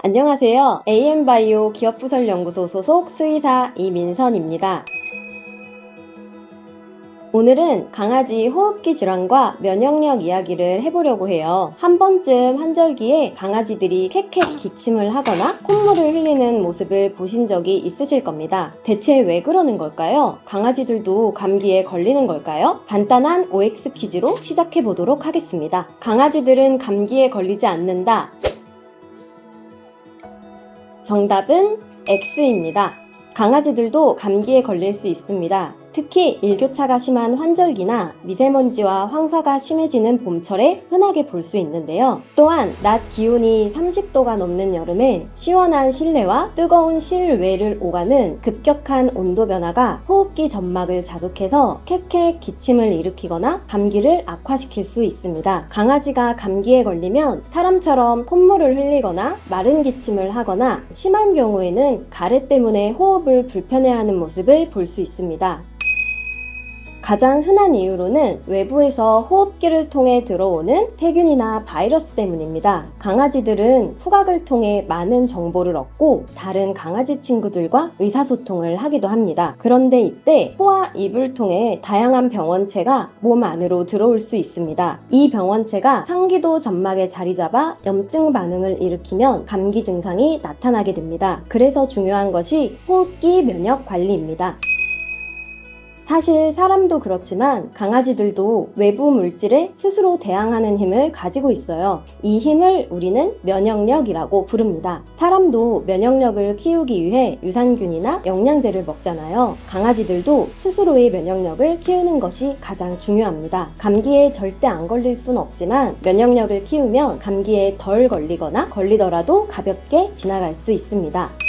안녕하세요. AM바이오 기업부설연구소 소속 수의사 이민선입니다. 오늘은 강아지 호흡기 질환과 면역력 이야기를 해보려고 해요. 한 번쯤 환절기에 강아지들이 캣캣 기침을 하거나 콧물을 흘리는 모습을 보신 적이 있으실 겁니다. 대체 왜 그러는 걸까요? 강아지들도 감기에 걸리는 걸까요? 간단한 OX 퀴즈로 시작해 보도록 하겠습니다. 강아지들은 감기에 걸리지 않는다. 정답은 X입니다. 강아지들도 감기에 걸릴 수 있습니다. 특히 일교차가 심한 환절기나 미세먼지와 황사가 심해지는 봄철에 흔하게 볼 수 있는데요. 또한 낮 기온이 30도가 넘는 여름에 시원한 실내와 뜨거운 실외를 오가는 급격한 온도 변화가 호흡기 점막을 자극해서 캣캣 기침을 일으키거나 감기를 악화시킬 수 있습니다. 강아지가 감기에 걸리면 사람처럼 콧물을 흘리거나 마른 기침을 하거나 심한 경우에는 가래 때문에 호흡을 불편해하는 모습을 볼 수 있습니다. 가장 흔한 이유로는 외부에서 호흡기를 통해 들어오는 세균이나 바이러스 때문입니다. 강아지들은 후각을 통해 많은 정보를 얻고 다른 강아지 친구들과 의사소통을 하기도 합니다. 그런데 이때 코와 입을 통해 다양한 병원체가 몸 안으로 들어올 수 있습니다. 이 병원체가 상기도 점막에 자리 잡아 염증 반응을 일으키면 감기 증상이 나타나게 됩니다. 그래서 중요한 것이 호흡기 면역 관리입니다. 사실 사람도 그렇지만 강아지들도 외부 물질에 스스로 대항하는 힘을 가지고 있어요. 이 힘을 우리는 면역력이라고 부릅니다. 사람도 면역력을 키우기 위해 유산균이나 영양제를 먹잖아요. 강아지들도 스스로의 면역력을 키우는 것이 가장 중요합니다. 감기에 절대 안 걸릴 순 없지만 면역력을 키우면 감기에 덜 걸리거나 걸리더라도 가볍게 지나갈 수 있습니다.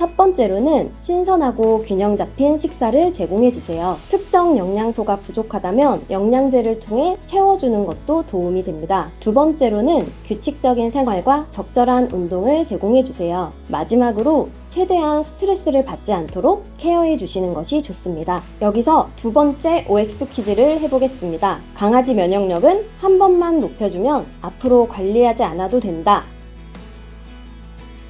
첫 번째로는 신선하고 균형 잡힌 식사를 제공해 주세요. 특정 영양소가 부족하다면 영양제를 통해 채워주는 것도 도움이 됩니다. 두 번째로는 규칙적인 생활과 적절한 운동을 제공해 주세요. 마지막으로 최대한 스트레스를 받지 않도록 케어해 주시는 것이 좋습니다. 여기서 두 번째 OX 퀴즈를 해보겠습니다. 강아지 면역력은 한 번만 높여주면 앞으로 관리하지 않아도 된다.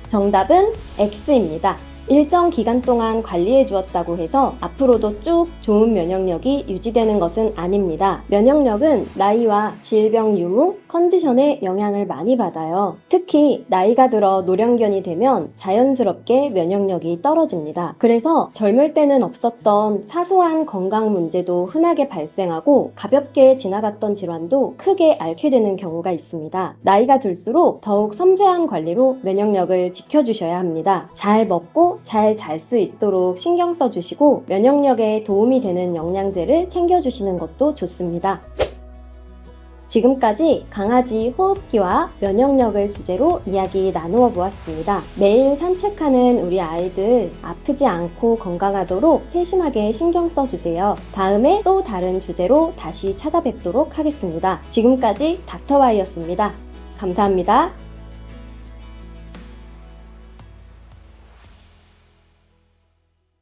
정답은 X입니다. 일정 기간 동안 관리해 주었다고 해서 앞으로도 쭉 좋은 면역력이 유지되는 것은 아닙니다. 면역력은 나이와 질병 유무, 컨디션에 영향을 많이 받아요. 특히 나이가 들어 노령견이 되면 자연스럽게 면역력이 떨어집니다. 그래서 젊을 때는 없었던 사소한 건강 문제도 흔하게 발생하고 가볍게 지나갔던 질환도 크게 앓게 되는 경우가 있습니다. 나이가 들수록 더욱 섬세한 관리로 면역력을 지켜주셔야 합니다. 잘 먹고 잘 잘 수 있도록 신경 써주시고 면역력에 도움이 되는 영양제를 챙겨주시는 것도 좋습니다. 지금까지 강아지 호흡기와 면역력을 주제로 이야기 나누어 보았습니다. 매일 산책하는 우리 아이들 아프지 않고 건강하도록 세심하게 신경 써주세요. 다음에 또 다른 주제로 다시 찾아뵙도록 하겠습니다. 지금까지 닥터와이였습니다. 감사합니다.